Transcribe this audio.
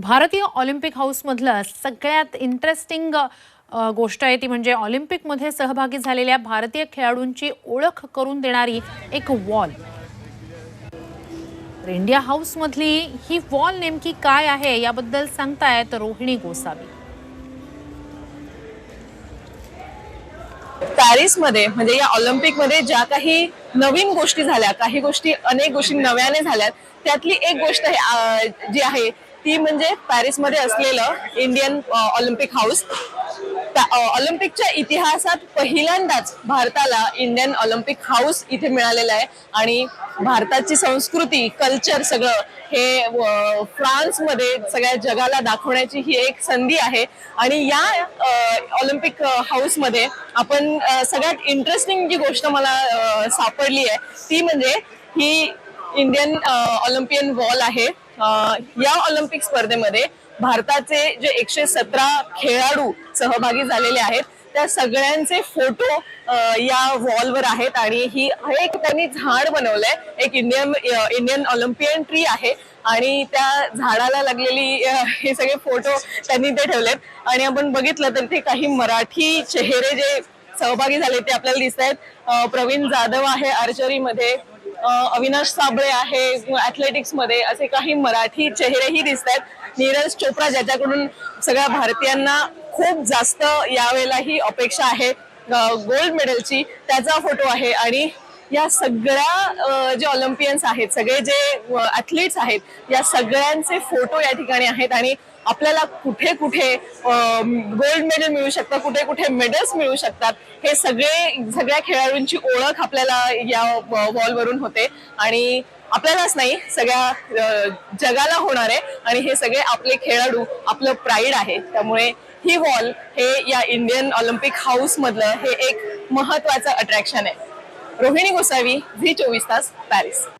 भारतीय ऑलिम्पिक हाऊसमधलं सगळ्यात इंटरेस्टिंग गोष्ट आहे ती म्हणजे ऑलिम्पिकमध्ये सहभागी झालेल्या भारतीय खेळाडूंची ओळख करून देणारी एक वॉल इंडिया हाऊसमधली ही वॉल नेमकी काय आहे याबद्दल सांगतायत रोहिणी गोसावी. पॅरिसमध्ये म्हणजे या ऑलिम्पिकमध्ये ज्या काही नवीन गोष्टी झाल्या काही गोष्टी अनेक गोष्टी नव्याने झाल्यात त्यातली एक गोष्ट जी आहे ती म्हणजे पॅरिसमध्ये असलेलं इंडियन ऑलिम्पिक हाऊस त्या- ऑलिम्पिकच्या इतिहासात पहिल्यांदाच भारताला इंडियन ऑलिम्पिक हाऊस इथे मिळालेलं आहे. आणि भारताची संस्कृती कल्चर सगळं हे फ्रान्समध्ये सगळ्या जगाला दाखवण्याची ही एक संधी आहे. आणि या ऑलिम्पिक हाऊसमध्ये आपण सगळ्यात इंटरेस्टिंग जी गोष्ट मला सापडली आहे ती म्हणजे ही इंडियन ऑलिम्पियन वॉल आहे. या ऑलिम्पिक स्पर्धेमध्ये भारताचे जे एकशे सतरा खेळाडू सहभागी झालेले आहेत त्या सगळ्यांचे फोटो या वॉलवर आहेत आणि ही हे एक त्यांनी झाड बनवलंय. एक इंडियन इंडियन ऑलिम्पियन ट्री आहे आणि त्या झाडाला लागलेली हे सगळे फोटो त्यांनी ते ठेवलेत. आणि आपण बघितलं तर ते काही मराठी चेहरे जे सहभागी झाले ते आपल्याला दिसत आहेत प्रवीण जाधव आहे आर्चरीमध्ये. अविनाश साबळे आहे ऍथलेटिक्समध्ये असे काही मराठी चेहरेही दिसत आहेत. नीरज चोप्रा ज्याच्याकडून सगळ्या भारतीयांना खूप जास्त यावेळेला ही अपेक्षा आहे. गोल्ड मेडलची त्याचा फोटो आहे आणि या सगळ्या जे ऑलिम्पियन्स आहेत सगळे जे ऍथलीट्स आहेत या सगळ्यांचे फोटो या ठिकाणी आहेत आणि आपल्याला कुठे कुठे गोल्ड मेडल मिळू शकतात कुठे कुठे मेडल्स मिळू शकतात हे सगळे सगळ्या खेळाडूंची ओळख आपल्याला या वॉलवरून होते आणि आपल्यालाच नाही सगळ्या जगाला होणार आहे आणि हे सगळे आपले खेळाडू आपलं प्राईड आहे. त्यामुळे ही वॉल हे या इंडियन ऑलिम्पिक हाऊस मधलं हे एक महत्वाचं अट्रॅक्शन आहे. Rogénio Gonçalves, vistas Paris.